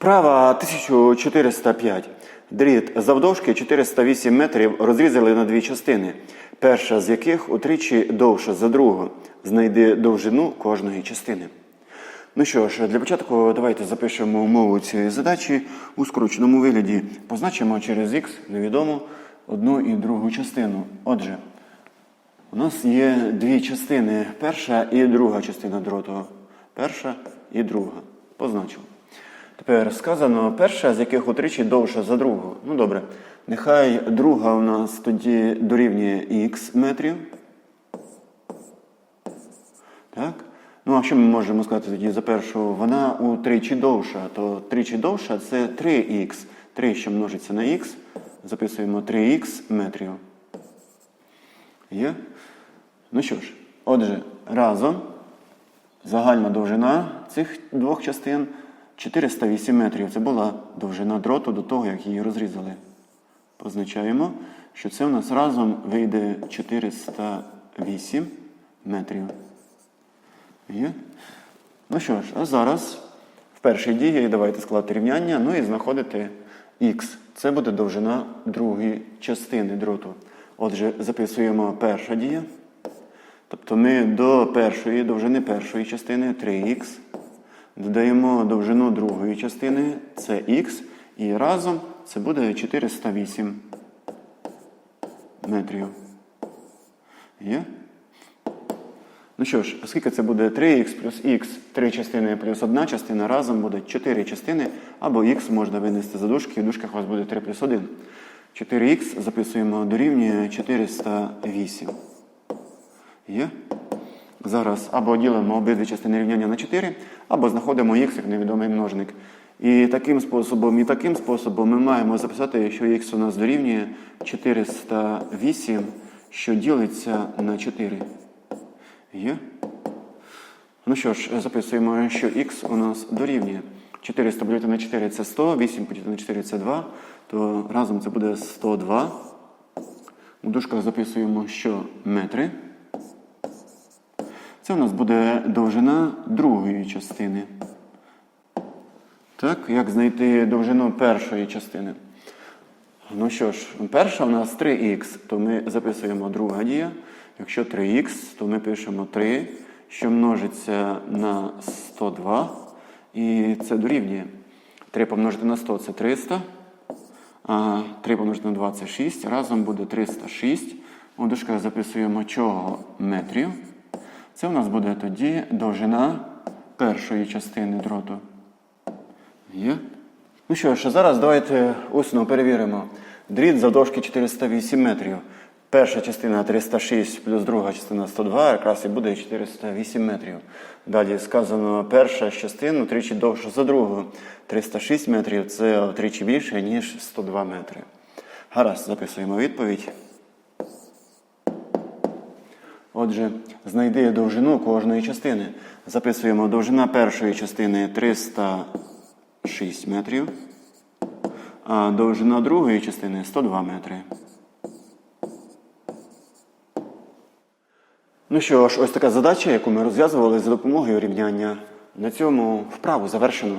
Вправа 1405. Дріт завдовжки 408 метрів розрізали на дві частини, перша з яких утричі довша за другу. Знайди довжину кожної частини. Ну що ж, для початку давайте запишемо умову цієї задачі у скороченому вигляді. Позначимо через х невідому одну і другу частину. Отже, у нас є дві частини. Перша і друга частина дроту. Перша і друга. Позначив. Тепер сказано перша, з яких утричі довша за другу. Ну добре. Нехай друга у нас тоді дорівнює х метрів. Так? Ну, а що ми можемо сказати тоді за першу? Вона утричі довша, то тричі довша це 3х. 3, що множиться на х, записуємо 3х метрів. Є? Ну що ж, отже, разом загальна довжина цих двох частин 408 метрів. Це була довжина дроту до того, як її розрізали. Позначаємо, що це у нас разом вийде 408 метрів. Є? Ну що ж, а зараз в першій дії давайте складати рівняння, ну і знаходити х. Це буде довжина другої частини дроту. Отже, записуємо перша дія. Тобто ми до першої довжини першої частини 3х. Додаємо довжину другої частини це х. І разом це буде 408 метрів. Є? Ну що ж, оскільки це буде 3х плюс х, 3 частини плюс 1 частина, разом буде 4 частини, або х можна винести за дужки, в дужках у вас буде 3 плюс 1. 4х записуємо дорівнює 408. Є? Зараз або ділимо обидві частини рівняння на 4, або знаходимо х як невідомий множник. І таким способом, і таким способом ми маємо записати, що х у нас дорівнює 408, що ділиться на 4. Є? Ну що ж, записуємо, що х у нас дорівнює. 400 поділити на 4 це 100, 8 поділити на 4 це 2, то разом це буде 102. У дужках записуємо, що метри. Це у нас буде довжина другої частини. Так, як знайти довжину першої частини? Ну що ж, перша у нас 3х, то ми записуємо друга дія. Якщо 3х, то ми пишемо 3, що множиться на 102. І це дорівнює. 3 помножити на 100 це 300. А 3 помножити на 2 це 6. Разом буде 306. У дужках записуємо чого метрів. Це у нас буде тоді довжина першої частини дроту. Є? Ну що ж, зараз давайте усно перевіримо. Дріт завдовжки 408 метрів. Перша частина 306 плюс друга частина 102, якраз і буде 408 метрів. Далі сказано, перша частина тричі довша за другу. 306 метрів це втричі більше, ніж 102 метри. Гаразд, записуємо відповідь. Отже, знайди довжину кожної частини. Записуємо довжина першої частини 306 метрів, а довжина другої частини 102 метри. Ну що ж, ось така задача, яку ми розв'язували за допомогою рівняння. На цьому вправу завершено.